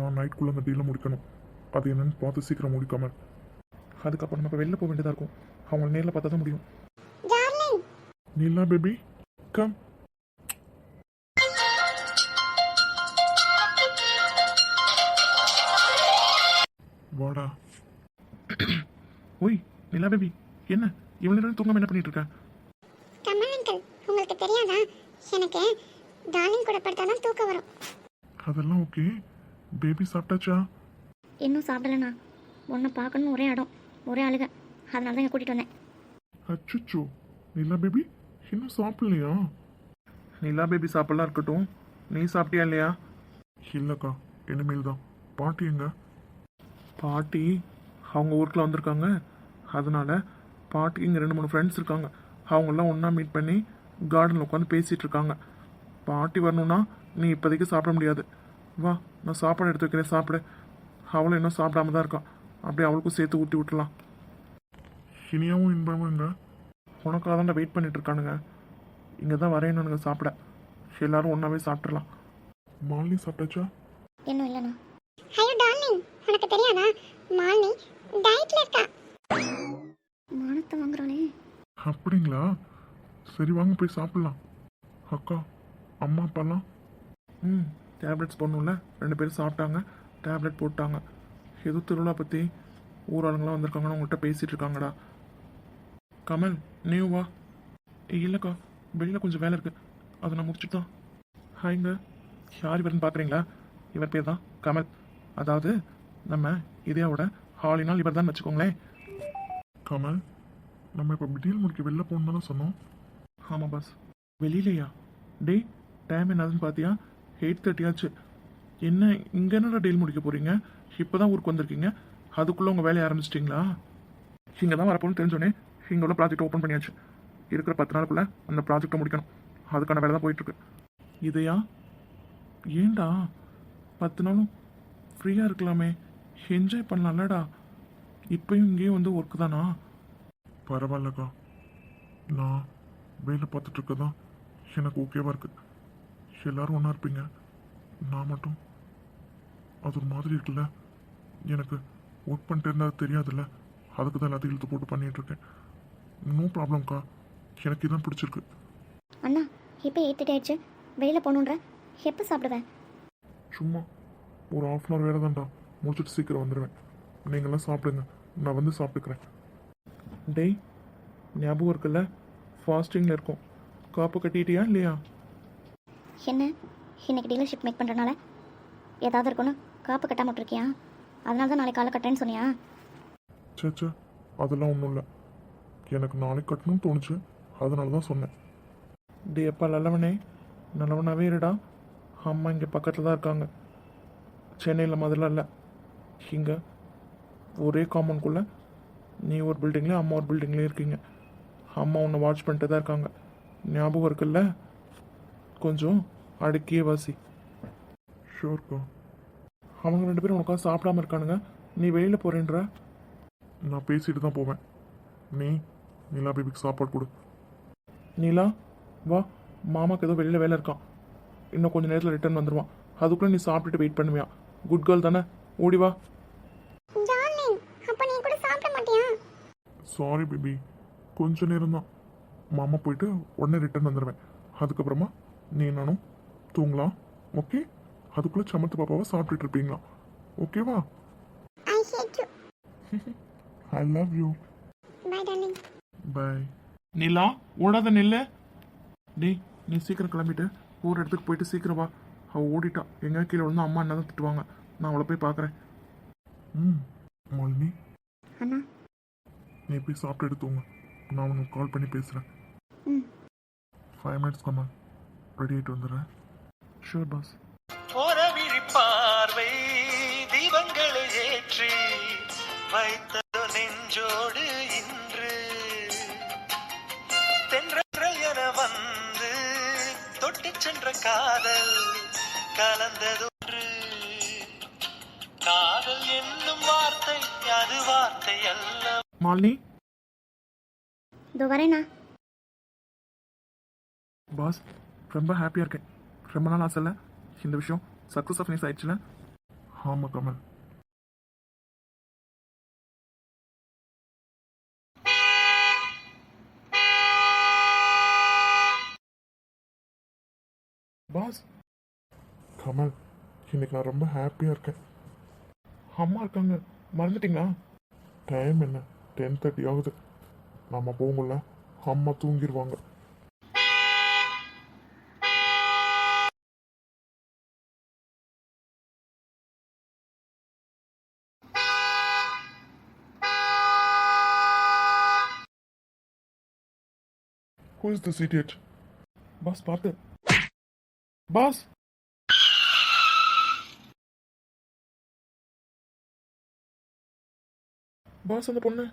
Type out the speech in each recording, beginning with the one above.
நான் நைட்குள்ளே அந்த டீலை முடிக்கணும். அது என்னன்னு பார்த்து சீக்கிரம் முடிக்காம. அதுக்கப்புறம் நம்ம வெளில போக வேண்டியதாக இருக்கும். அவங்கள நேரில் பார்த்தா தான் முடியும். டார்லிங் நீலா பேபி கம் வாடா. ஓய் நிலா பேபி என்ன? இவ்வளோ நேரம் தூங்காம என்ன பண்ணிட்டு இருக்க? கமல் அங்கிள் உங்களுக்கு தெரியாதா? எனக்கு டார்லிங் கூட படுத்தா தான் தூக்கம் வரும். அதெல்லாம் ஓகே பேபி சாப்பிட்டாச்சா? இன்னும் சாப்பிடலண்ணா. உன்னை பார்க்கணும் ஒரே இடம் ஒரே அழுக. அதனால தான் இங்கே கூட்டிகிட்டு வந்தேன். அச்சுச்சோ. நீலா பேபி இன்னும் சாப்பிடலையா? நிலா பேபி சாப்பிடலாம் இருக்கட்டும். நீ சாப்பிட்டியா இல்லையா? இல்லைக்கா இனிமேல் தான் பாட்டி எங்க? பாட்டி அவங்க ஊருக்குள்ள வந்திருக்காங்க. அதனால பாட்டிக்கு இங்கே ரெண்டு மூணு ஃப்ரெண்ட்ஸ் இருக்காங்க. அவங்கெல்லாம் ஒன்றா மீட் பண்ணி கார்டனில் உட்காந்து பேசிகிட்டு இருக்காங்க. பாட்டி வரணும்னா நீ இப்போதைக்கு சாப்பிட முடியாது. வா நான் சாப்பாடு எடுத்து வைக்கிறேன் சாப்பிடு. அவளும் இன்னும் சாப்பிடாம தான் இருக்கான் அப்படியே அவளுக்கும் சேர்த்து ஊட்டி விட்டுலாம் இனியாவும் இன்பமும் எங்க? உனக்காக தான் வெயிட் பண்ணிட்டு இருக்கானுங்க. இங்கே தான் வரையணுங்க சாப்பிட. எல்லாரும் ஒன்றாவே சாப்பிட்றலாம் மாலினி சாப்பிட்டாச்சா? இன்னும் இல்லைண்ணா. ஹலோ டார்லிங் உனக்கு தெரியாதா? மாலினி டயட்ல இருக்கா? மானத்தை வாங்குறாளே அப்படிங்களா? சரி வாங்க போய் சாப்பிடலாம். அக்கா அம்மா அப்பாலாம்? ம். டேப்லெட்ஸ் போடணும்ல. ரெண்டு பேரும் சாப்பிட்டாங்க. டேப்லெட் போட்டாங்க. ஏதோ திருவிழா பற்றி ஊராளுங்களாம் வந்திருக்காங்கன்னு உங்கள்கிட்ட பேசிகிட்டு இருக்காங்கடா. கமல் நீ வா. இல்லைக்கா. வெளியில் கொஞ்சம் வேலை இருக்குது அதை நான் முடிச்சுட்டு தான். ஹாய்ங்க. யார் இவர்னு பார்க்குறீங்களா இவர் பேர் தான் கமல். அதாவது நம்ம இதையோட ஹாலினால் இவர் தான் வச்சுக்கோங்களேன். கமல் நம்ம இப்போ டீல் முடிக்க வெளில போகணுன்னு சொன்னோம். ஆமாம் பாஸ் வெளியிலையா? டேய் டைம் என்னதுன்னு பார்த்தியா எயிட் தேர்ட்டி ஆச்சு என்ன இங்கே என்னடா டீல் முடிக்க போகிறீங்க இப்போ தான் ஊருக்கு வந்திருக்கீங்க. அதுக்குள்ளே உங்கள் வேலையை ஆரம்பிச்சிட்டிங்களா? இங்கே தான் வரப்போன்னு தெரிஞ்சோடனே இங்கே உள்ள ப்ராஜெக்ட் ஓப்பன் பண்ணியாச்சு. இருக்கிற பத்து நாளுக்குள்ளே அந்த ப்ராஜெக்டை முடிக்கணும். அதுக்கான வேலை தான் போயிட்டுருக்கு. இதையா? ஏன்டா? பத்து நாளும் ஃப்ரீயாக இருக்கலாமே. என்ஜாய் பண்ணலாம்லடா. இப்பயும் இங்கேயும் வந்து ஒர்க்கு தானா? பரவாயில்லக்கா. நான் வேலை பார்த்துட்ருக்கதான் எனக்கு ஓகேவாக இருக்குது எல்லாரும் ஒன்றா இருப்பீங்க. நான் மட்டும். அது ஒரு மாதிரி இருக்குல்ல? எனக்கு ஒர்க் பண்ணிட்டு இருந்தால் தெரியாதுல்ல? அதுக்கு தான் எல்லாத்தையும் இழுத்து போட்டு பண்ணிட்டு இருக்கேன். நோ ப்ராப்ளம்க்கா எனக்கு இதான் பிடிச்சிருக்கு. அண்ணா இப்போ எயிட் ஆயிடுச்சு. வெளியில் போகணுன்ற எப்போ சாப்பிடுவேன்? சும்மா. ஒரு ஆஃப் அன் ஹவர் வேலை தான்டா. முடிச்சுட்டு சீக்கிரம் வந்துடுவேன் நீங்களாம் சாப்பிடுங்க. நான் வந்து சாப்பிட்டுக்கிறேன். டேய் ஞாபகம் இருக்குல்ல? ஃபாஸ்டிங்கில் இருக்கும். காப்பு கட்டிட்டியா இல்லையா? என்ன? இன்றைக்கி டீலர்ஷிப் மேக் பண்ணுறனால ஏதாவது இருக்குன்னு காப்பு கட்டாம விட்ருக்கியா அதனால தான் நாளைக்கு காலை கட்டுறேன்னு சொன்னியா? சே அதெல்லாம் ஒன்றும் இல்லை. எனக்கு நாளைக்கு கட்டணும்னு தோணுச்சு. அதனால தான் சொன்னேன். டே அப்பா நல்லவனே. நல்லவனாவே இருடா. அம்மா இங்கே பக்கத்தில் தான் இருக்காங்க. சென்னையில் மாதிரிலாம் இல்லை. இங்கே ஒரே காம்பவுண்ட்குள்ளே நீ ஒரு பில்டிங்லேயும் அம்மா ஒரு பில்டிங்லேயும் இருக்கீங்க. அம்மா உன்னை வாட்ச் பண்ணிட்டு தான் இருக்காங்க. ஞாபகம் இருக்குல்ல? கொஞ்சம் அடுக்கியே வாசி. ஷோர்க்கா அவங்க ரெண்டு பேரும் உனக்காக சாப்பிடாம இருக்கானுங்க. நீ வெளியில் போகிறேன்ற நான் பேசிட்டு தான் போவேன். நீ நிலா பேபிக்கு சாப்பாடு கொடு. நீலா வா. மாமாக்கு ஏதோ வெளியில் வேலை இருக்கான். இன்னும் கொஞ்சம் நேரத்தில் ரிட்டர்ன் வந்துடுவான் அதுக்குள்ளே நீ சாப்பிட்டுட்டு வெயிட் பண்ணுவியா. குட் கேர்ள் தானே. ஓடி வா. சாரி பேபி கொஞ்ச நேரம் தான் மாமா போயிட்டு உடனே ரிட்டர்ன் வந்துடுவேன் அதுக்கப்புறமா நீ நானும் தூங்கலாம் ஓகே அதுக்குள்ளே சமத்து பாப்பாவை சாப்பிட்டுட்டு இருப்பீங்களா? ஓகேவா I love you bye darling bye Nila ஓடாத நில்லு. டேய் நீ சீக்கிரம் கிளம்பிட்டு ஒரு இடத்துக்கு போயிட்டு சீக்கிரம் வா. அவள் ஓடிட்டா. எங்க கீழே விழுந்து அம்மா என்ன தான் திட்டுவாங்க. நான் அவளை போய் பார்க்குறேன் ம் அண்ணா. நீ போய் சாப்பிட்டு எடுத்துவங்க நான் உனக்கு கால் பண்ணி பேசுகிறேன் ம். ஃபைவ் மினிட்ஸ் கம்மா ரெடி ஆகிட்டு வந்துடுறேன் ஷூர் பாஸ் பார்வை தீபங்களை ஏற்றி வைத்த நெஞ்சோடு இன்று. தென்றல் என வந்து தொட்டுச் சென்ற காதல் கலந்ததொன்று. காதல் என்னும் வார்த்தை அது வார்த்தை அல்ல. மாலினி? இதோ வரேண்ணா பாஸ் ரொம்ப ஹாப்பியாக இருக்கேன். ரொம்ப நாள் ஆசைல இந்த விஷயம் சக்ஸஸ் ஆஃப் நியூஸ் ஆயிடுச்சுல. ஆமாம் கமல். பாஸ் கமல் இன்னைக்கு நான் ரொம்ப ஹாப்பியாக இருக்கேன். அம்மா இருக்காங்க. மறந்துட்டீங்களா? டைம் என்ன? டென் தேர்ட்டி ஆகுது. நம்ம போகும்ல. அம்மா தூங்கிடுவாங்க Who is this idiot? Boss பார்த்து. பாஸ் பாஸ் அந்த பொண்ணு.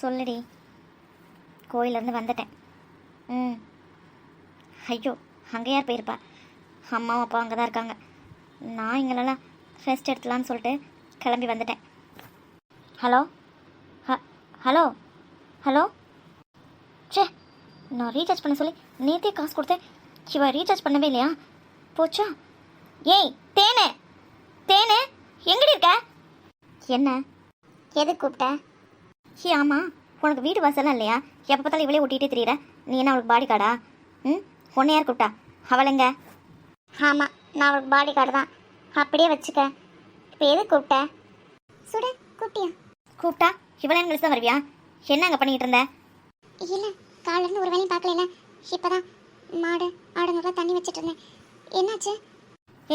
சொல்லுடி. கோயிலேருந்து வந்துட்டேன். ம். ஐயோ அங்கே யார் போயிருப்பா? அம்மாவும் அப்பா அங்கே தான் இருக்காங்க. நான் இங்கெல்லாம் ரெஸ்ட் எடுத்துலான்னு சொல்லிட்டு கிளம்பி வந்துட்டேன். ஹலோ? ஹ ஹலோ? ஹலோ? ச்சே நான் ரீசார்ஜ் பண்ண சொல்லி நேற்றே காசு கொடுத்தேன். இவ ரீசார்ஜ் பண்ணவே இல்லையா? போச்சா? ஏய் தேனே தேனே எங்கடி இருக்க? என்ன? எது கூப்பிட்ட? ஏ ஆமாம் உனக்கு வீடு வாசலாம் இல்லையா? எப்போ பார்த்தாலும் இவளே ஒட்டிகிட்டே தெரியுற. நீ என்ன அவளுக்கு பாடி கார்டா ம்? உன்னை யார் கூப்பிட்டா? அவளைங்க ஆமாம் நான் அவளுக்கு பாடி கார்டு தான். அப்படியே வச்சுக்க. இப்போ எது கூப்பிட்ட? சுட கூப்பிட்டியா? கூப்பிட்டா? இவளே கழிச்சு தான் வருவியா? என்ன அங்கே பண்ணிக்கிட்டு இருந்த? இல்லை காலையில இருந்து ஒரு வேலையும் பார்க்கல இப்பதான் மாடு ஆடுங்கெல்லாம் தண்ணி வச்சிட்டு இருந்தேன். என்னாச்சு?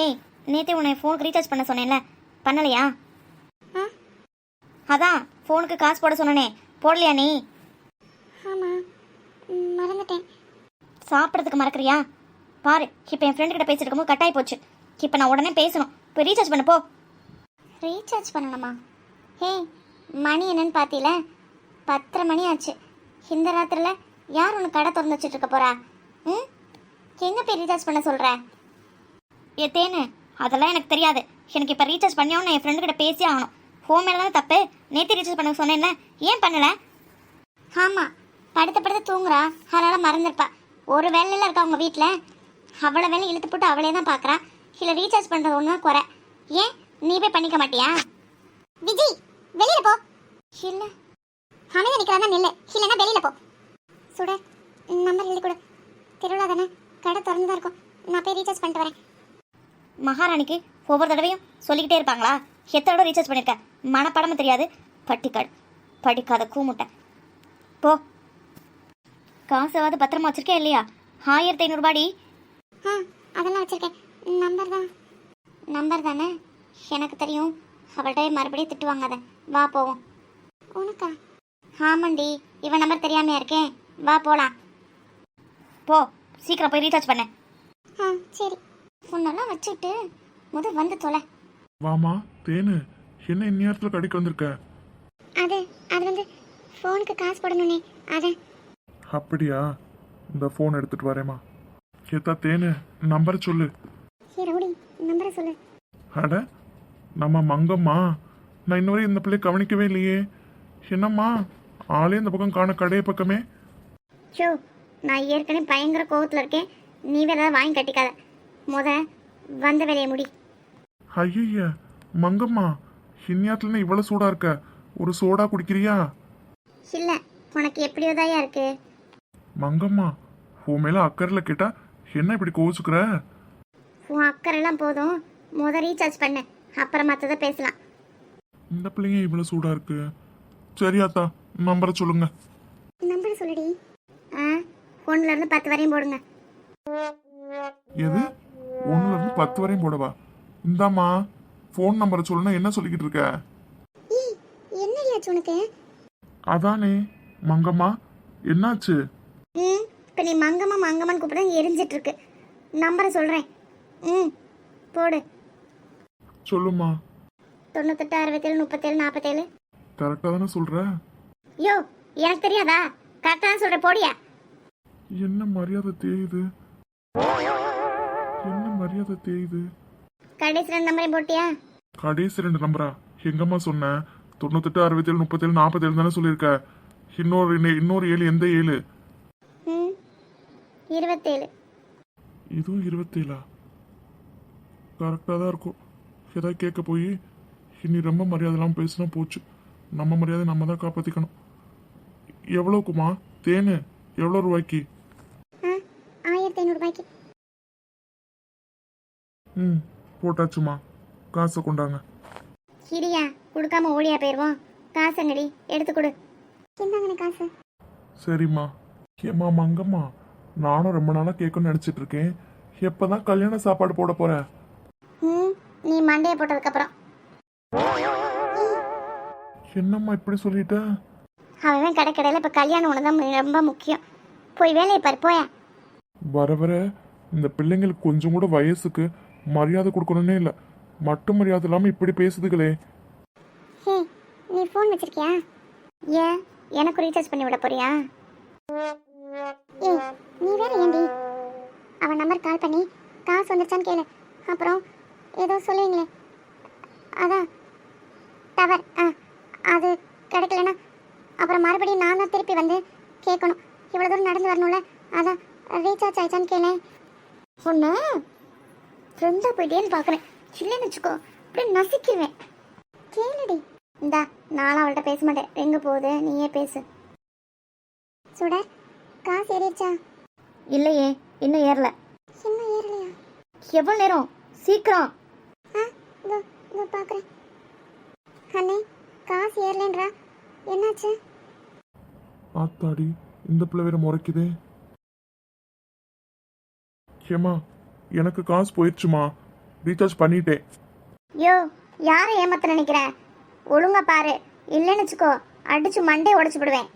ஏய் நேற்றே உன்னை ஃபோனுக்கு ரீசார்ஜ் பண்ண சொன்னேன்ல. பண்ணலையா? ஆ? அதான் ஃபோனுக்கு காசு போட சொன்னனே. போடலையா நீ? ஆமாம் மறந்துட்டேன். சாப்பிட்றதுக்கு மறக்கறியா? பாரு இப்போ என் ஃப்ரெண்டு கிட்ட பேசிட்டு இருக்கும்போது கட்டாயி போச்சு. இப்போ நான் உடனே பேசணும். இப்போ ரீசார்ஜ் பண்ண போ. ரீசார்ஜ் பண்ணணுமா? ஹே மணி என்னன்னு பார்த்தீல பத்தரை மணி ஆச்சு. இந்த ராத்திரியில் யார் உனக்கு கடை திறந்து வச்சுட்டு இருக்க போறா? ம்? எங்கே போய் ரீசார்ஜ் பண்ண சொல்கிற ஏ தேனு அதெல்லாம் எனக்கு தெரியாது. எனக்கு இப்போ ரீசார்ஜ் பண்ணியாவும் என் ஃப்ரெண்டு கிட்ட பேசி ஆகணும். ஃபோன் மேலே தான் தப்பு? நேற்று ரீசார்ஜ் பண்ண சொன்னேன்ல. ஏன் பண்ணலை? ஆமாம் படுத்த படுத்த தூங்குறா. அதனால் மறந்துருப்பா. ஒரு வேலையில் இருக்கா உங்கள் வீட்டில் அவ்வளோ வேலை இழுத்து போட்டு அவளே தான் பார்க்குறா இல்லை ரீசார்ஜ் பண்ணுறது ஒன்று தான் குறை. ஏன்? நீ போய் பண்ணிக்க மாட்டியா? விஜய் வெளியில் போ. இல்லை. அமைதி நிற்கிறா தான் நில்லு. இல்லைன்னா வெளியில் போ. சுட நம்பர் எழுதி கொடு. திருவிழா தானே? கடை திறந்து தான் இருக்கும். நான் போய் ரீசார்ஜ் பண்ணிட்டு வரேன். மகாராணிக்கு ஒவ்வொரு தடவையும் சொல்லிக்கிட்டே இருப்பாங்களா? எத்தனை தடவை ரீசார்ஜ் பண்ணியிருக்க மனப்படமும் தெரியாது. பட்டிக்காடு. படிக்காத கூமுட்டை. போ. காசாவது பத்திரமா வச்சிருக்கே இல்லையா? ஆயிரத்தி ஐநூறுபாடி ஆ அதெல்லாம் வச்சிருக்கேன். நம்பர் தான். நம்பர் தானே? எனக்கு தெரியும். அவள்கிட்ட மறுபடியும் திட்டு வாங்காத வா போவோம். உனக்கா? ஆமாண்டி இவன் நம்பர் தெரியாமையா இருக்கேன் வா போலாம். போ சீக்கிரம் போய் ரீசார்ஜ் பண்ண. ஆ சரி. உன்னெல்லாம் வச்சுட்டு முத வந்து தொலை. வாமா தேனு என்ன இந்நேரத்தில் கடைக்கு வந்திருக்க? அது அது வந்து ஃபோனுக்கு காசு போடணுனே அது அப்படியா? இந்த ஃபோன் எடுத்துட்டு வரேம்மா. கேத்தா தேனு நம்பர் சொல்லு. ஹே ரவுடி நம்பரை சொல்லு. அட நம்ம மங்கம்மா. நான் இன்ன வரையும் இந்த பிள்ளைய கவனிக்கவே இல்லையே. என்னம்மா? ஆளே இந்த பக்கம் காண கடைய பக்கமே. ஷோ நான் ஏற்கனவே பயங்கர கோவத்தில் இருக்கேன். நீ வேற ஏதாவது வாங்கி கட்டிக்காத. முத வந்த வேலையை முடி. ஐய மங்கம்மா இந்நேரத்துல இவ்வளோ சூடா இருக்க. ஒரு சோடா குடிக்கிறியா? இல்லை உனக்கு எப்படியோதாயா இருக்கு. மங்கம்மா உன் மேல அக்கறையில் கேட்டா என்ன இப்படி கோச்சுக்கிற உன் அக்கறைலாம் போதும். முத ரீசார்ஜ் பண்ணு. அப்புறம் மற்றதை பேசலாம். இந்த பிள்ளைங்க இவ்வளோ சூடா இருக்கு. சரியாத்தா நம்பரை சொல்லுங்க. நம்பர் சொல்லுடி. ஆ ஒன்றுல இருந்து பத்து வரையும் போடுங்க. எது? ஒண்ணுல இருந்து பத்து வரையும் போடவா? இந்தாம்மா ஃபோன் நம்பரை சொல்லுனா என்ன சொல்லிக்கிட்டு இருக்க? ஏய் என்னடியாச்சு உனக்கு? அதானே மங்கம்மா என்னாச்சு? ம் இப்போ நீ மங்கம்மா மங்கம்மான்னு கூப்பிட எரிஞ்சிட்டு இருக்கு நம்பரை சொல்கிறேன் ம் போடு. சொல்லுமா தொண்ணூத்தெட்டு அறுபத்தேழு முப்பத்தேழு நாற்பத்தேழு கரெக்டாக தானே சொல்ற? யோ எனக்கு தெரியாதா? கரெக்டாக தான் சொல்கிறேன் போடியா. என்ன மரியாதை தேயுது? என்ன மரியாதை தேயுது? கடைசி ரெண்டு நம்பரையும் போட்டியா? கடைசி ரெண்டு நம்பரா எங்கம்மா சொன்ன? தொண்ணூத்தெட்டு அறுபத்தேழு முப்பத்தேழு நாற்பத்தேழு தானே சொல்லியிருக்க? இன்னொரு இன்னொரு ஏழு எந்த ஏழு? இருபத்தேழு. இதுவும் இருபத்தேழா? கரெக்டாக தான் இருக்கும். ஏதாவது கேட்க போய் இனி ரொம்ப மரியாதை இல்லாமல் பேசினா போச்சு. நம்ம மரியாதை நம்ம தான் காப்பாற்றிக்கணும் எவ்வளோக்குமா தேனு எவ்வளோ ரூபாய்க்கு? ஆயிரத்தி ஐநூறுபாய்க்கு ம் போட்டாச்சுமா. காசை கொண்டாங்க. கிரியா கொடுக்காம ஓடியா போயிடுவோம் காசுங்கடி எடுத்து கொடு. இந்தாங்கண்ணே காசு. சரிம்மா. ஏம்மா மங்கம்மா நானும் ரொம்ப நாளாக கேட்கணும்னு நினச்சிட்டு இருக்கேன். எப்போ தான் கல்யாண சாப்பாடு போட போகிற ம் நீ மண்டையை போட்டதுக்கப்புறம். என்னம்மா இப்படி சொல்லிட்ட? அவன் கடைக்கடையில் இப்போ கல்யாணம் ஒன்று தான் ரொம்ப முக்கியம். போய் வேலையை பாரு போயா? வர வர இந்த பிள்ளைங்களுக்கு கொஞ்சம் கூட வயசுக்கு மரியாதை கொடுக்கணுன்னே இல்லை. மட்டும் மரியாதை இல்லாமல் இப்படி பேசுதுகளே. ஹே நீ ஃபோன் வச்சிருக்கியா? ஏன்? எனக்கு ரீசார்ஜ் பண்ணி விட போறியா? ஏய் நீ வேற ஏண்டி? அவன் நம்பர் கால் பண்ணி காசு வந்துருச்சான்னு கேளு. அப்புறம் ஏதோ சொல்லுவீங்களே. அதான் டவர் ஆ அது கிடைக்கலனா அப்புறம் மறுபடியும் நான் தான் திருப்பி வந்து கேட்கணும். இவ்வளோ தூரம் நடந்து வரணும்ல? அதான் ரீசார்ஜ் ஆயிடுச்சான்னு கேளு ஒன்று ஃப்ரெண்ட்ஸாக போயிட்டேன்னு பார்க்குறேன் இல்லைன்னு வச்சுக்கோ அப்படியே நசிக்குவேன் கேளுடி. இந்தா நானும் அவள்கிட்ட பேச மாட்டேன். எங்கே போகுது? நீயே பேசு. சுடர் காசு ஏறிடுச்சா? இல்லையே இன்னும் ஏறல. இன்னும் ஏறலையா? எவ்வளோ நேரம்? சீக்கிரம். ஆ இதோ இதோ பார்க்குறேன் அண்ணே காசு ஏறலன்றா? என்னாச்சு? ஆத்தாடி இந்த பிள்ளை வேற முறைக்குதே. ஏம்மா எனக்கு காசு போயிடுச்சுமா ரீசார்ஜ் பண்ணிட்டேன். யோ யாரை ஏமாத்த நினைக்கிற? ஒழுங்கா பாரு. இல்லைன்னு வச்சுக்கோ அடிச்சு மண்டே உடைச்சு விடுவேன்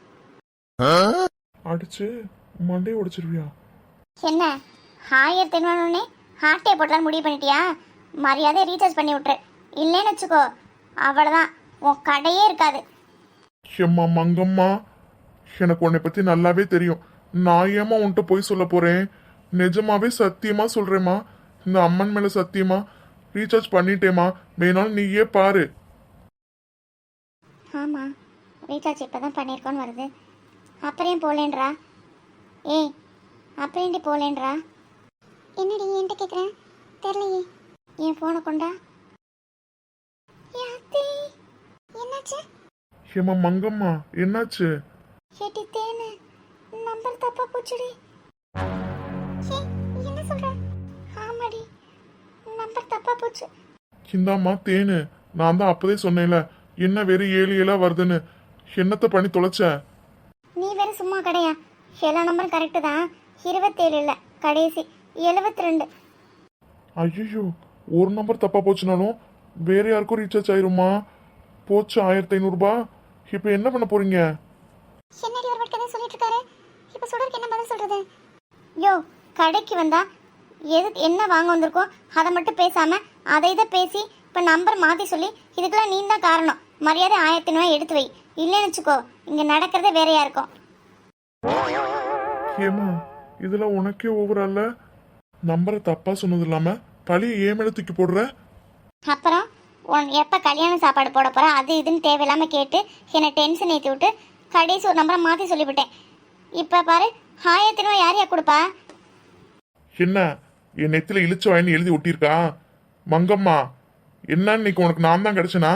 அடிச்சு மண்டையை உடைச்சிருவியா? என்ன? ஆயிரத்தி ஐநூறுனே ஹார்ட்டே போட்டலான்னு முடிவு பண்ணிட்டியா? மரியாதை ரீசார்ஜ் பண்ணி விட்டுரு. இல்லைன்னு வச்சுக்கோ அவ்வளோதான் உன் கடையே இருக்காது. ஏம்மா மங்கம்மா எனக்கு உன்னை பத்தி நல்லாவே தெரியும். நான் ஏமா உன்கிட்ட போய் சொல்ல போறேன்? நிஜமாவே சத்தியமா சொல்றேம்மா. இந்த அம்மன் மேல சத்தியமா? ரீசார்ஜ் பண்ணிட்டேமா வேணாலும் நீயே பாரு. ஆமாம் ரீசார்ஜ் இப்போ தான் பண்ணியிருக்கோன்னு வருது. அப்புறம் போலேன்றா? ஏய் அப்புறம் போலேன்றா? என்னடி என்கிட்ட கேட்குறேன் தெரியலையே. என் ஃபோனை கொண்டா? என்னாச்சு? ஏம்மா மங்கம்மா என்னாச்சு? ஏட்டி தேனு நம்பர் தப்பா போச்சுடி. என்ன சொல்ற? ஆமாடி நம்பர் தப்பா போச்சு. இந்தாம்மா தேனு. நான் தான் அப்பதே சொன்னேன்ல என்ன வெறும் ஏழு ஏழா வருதுன்னு. என்னத்த பண்ணி தொலைச்ச? நீ வேற சும்மா கிடையா? எல்லா நம்பரும் கரெக்டு தான். இருபத்தேழு இல்லை கடைசி எழுபத்தி ரெண்டு ஐயோ ஒரு நம்பர் தப்பா போச்சுனாலும் வேற யாருக்கும் ரீசார்ஜ் ஆயிருமா? போச்சு ஆயிரத்தி ஐநூறுபா? இப்போ என்ன பண்ண போறீங்க? என்னடி ஒரு வாட்டி கதை சொல்லிட்டு இருக்காரு? இப்போ சுடருக்கு என்ன பதில் சொல்றது? யோ கடைக்கு வந்தா எது என்ன வாங்க வந்திருக்கோ அதை மட்டும் பேசாம அதை இதை பேசி இப்போ நம்பர் மாற்றி சொல்லி இதுக்கெல்லாம் நீ தான் காரணம். மரியாதை ஆயிரத்தி ரூபாய் எடுத்து வை. இல்லைன்னு வச்சுக்கோ இங்கே நடக்கிறதே வேறையா இருக்கும்? ஏமா இதுல உனக்கே ஓவர் அல்ல நம்பரை தப்பா சொன்னது இல்லாம பழிய ஏன் மேல தூக்கி போடுற? அப்புறம் உன் எப்போ கல்யாண சாப்பாடு போட போற அது இதுன்னு தேவையில்லாமல் கேட்டு என்னை டென்ஷன் ஏற்றி விட்டு கடைசி ஒரு நம்பரை மாற்றி சொல்லிவிட்டேன். இப்போ பாரு ஆயிரத்தி ரூபாய் யார் யார் கொடுப்பா? என்ன? என் நெத்தில இழிச்ச வாயின்னு எழுதி ஒட்டியிருக்கா? மங்கம்மா என்ன இன்னைக்கு உனக்கு நான் தான் கிடைச்சனா?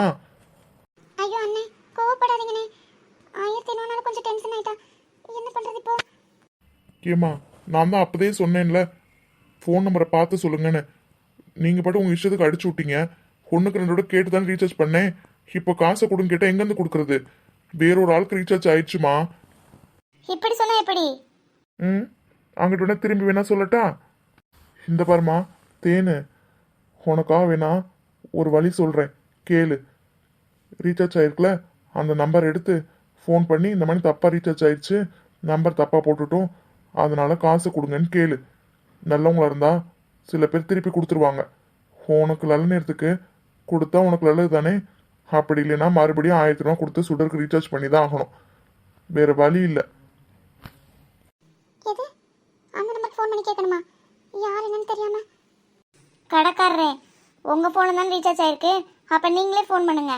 ஐயோ அண்ணே கோவப்படாதீங்கண்ணே. ஆயிரத்தி ஐநூறுனால கொஞ்சம் டென்ஷன் ஆயிட்டா. என்ன பண்ணுறது இப்போ? ஏமா நான் தான் அப்பதே சொன்னேன்ல. ஃபோன் நம்பரை பார்த்து சொல்லுங்கன்னு. நீங்க பாட்டு உங்க இஷ்டத்துக்கு அடிச்சு விட்டீங்க. ஒண்ணுக்கு ரெண்டோட கேட்டு தான் ரீசார்ஜ் பண்ணேன். இப்போ காசை கொடுங்க கேட்டா எங்கேருந்து கொடுக்கறது? வேறொரு ஆளுக்கு ரீசார்ஜ் ஆயிடுச்சுமா? இப்படி சொன்னா எப்படி? ம் அங்கிட்ட வேணா திரும்பி வேணா சொல்லட்டா? இந்த பாருமா தேனு உனக்கா வேணா ஒரு வழி சொல்கிறேன் கேளு. ரீசார்ஜ் ஆயிருக்குல அந்த நம்பர் எடுத்து ஃபோன் பண்ணி இந்த மாதிரி தப்பாக ரீசார்ஜ் ஆயிடுச்சு நம்பர் தப்பாக போட்டுட்டோம் அதனால காசு கொடுங்கன்னு கேளு. நல்லவங்களா இருந்தா சில பேர் திருப்பி கொடுத்துருவாங்க. உனக்கு நல்ல நேரத்துக்கு கொடுத்தா உனக்கு நல்லது தானே அப்படி இல்லைன்னா மறுபடியும் ஆயிரத்தி ரூபா கொடுத்து சுடருக்கு ரீசார்ஜ் பண்ணி தான் ஆகணும். வேற வழி இல்லை. எது? அந்த நம்பருக்கு ஃபோன் பண்ணி கேட்கணுமா யார் என்னன்னு தெரியாம? கடைக்காரரே உங்க ஃபோனு தான் ரீசார்ஜ் ஆயிருக்கு. அப்ப நீங்களே ஃபோன் பண்ணுங்க.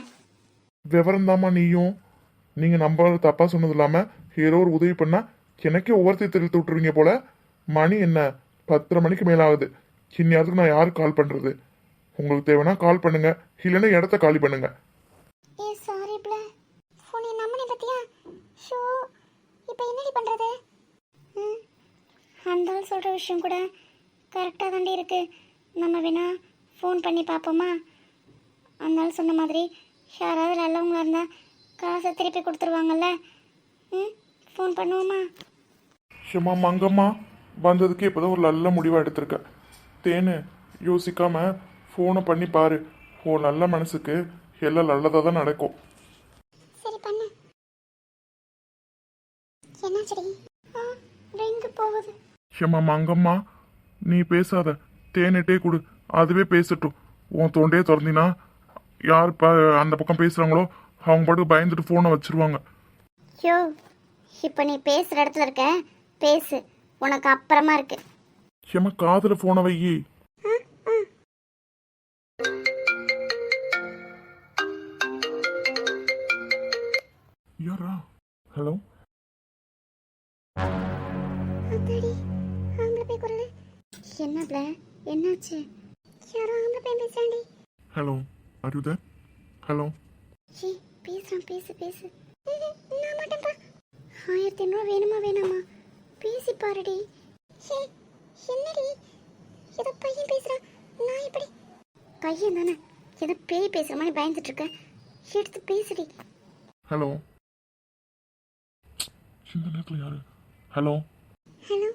விவரம்தாம்மா நீயும். நீங்கள் நம்பர் தப்பாக சொன்னது இல்லாமல் ஏதோ ஒரு உதவி பண்ணால் எனக்கே ஒவ்வொருத்தையும் தெரிவித்து விட்டுருவீங்க போல. மணி என்ன? பத்தரை மணிக்கு மேலே ஆகுது. இந்நேரத்துக்கு நான் யாருக்கு கால் பண்ணுறது உங்களுக்கு தேவைன்னா கால் பண்ணுங்க. இல்லைன்னா இடத்த காலி பண்ணுங்க ஏ சாரி ப்ள ஃபோனை நம்பினே பத்தியா ஷோ இப்போ என்னடி பண்ணுறது ம் இருந்தாலும் சொல்கிற விஷயம் கூட கரெக்டாக தாண்டி இருக்குது நம்ம வேணால் ஃபோன் பண்ணி பார்ப்போமா? அதனால சொன்ன மாதிரி யாராவது நல்லவங்களா இருந்தால் காசை திருப்பி கொடுத்துருவாங்கல்ல? ம்? ஃபோன் பண்ணுவோமா? சும்மா மங்கம்மா வந்ததுக்கு இப்போதான் ஒரு நல்ல முடிவாக எடுத்திருக்க. தேனு யோசிக்காமல் ஃபோனை பண்ணி பாரு. ஓ நல்ல மனசுக்கு எல்லாம் நல்லதாக தான் நடக்கும் சரி பண்ணு என்னாச்சடி ஆ ரிங்கு ஷமா மங்கம்மா நீ பேசாத. தேனிட்டே கொடு. அதுவே பேசட்டும். உன் தொண்டையே திறந்தினா யார் இப்போ அந்த பக்கம் பேசுகிறாங்களோ அவங்க பாட்டுக்கு பயந்துட்டு ஃபோனை வச்சிருவாங்க. யோ இப்போ நீ பேசுகிற இடத்துல இருக்க பேசு. உனக்கு அப்புறமா இருக்கு. ஷமா காதில் ஃபோனை வையி. என்ன பிள்ள என்னாச்சு? யாரோ ஆம்பளை போய் பேசாண்டி ஹலோ அருத ஹலோ ஏ பேசுறான் பேசு பேசு. நான் மாட்டேன்ப்பா ஆயிரத்தி ஐநூறுவா வேணுமா வேணாமா? பேசி பாருடி. ஏ என்னடி? ஏதோ பையன் பேசுறான். நான் எப்படி? பையன் தானே. ஏதோ பேய் பேசுற மாதிரி பயந்துட்டு இருக்க எடுத்து பேசுடி. ஹலோ இந்த நேரத்தில் யாரு? Hello hello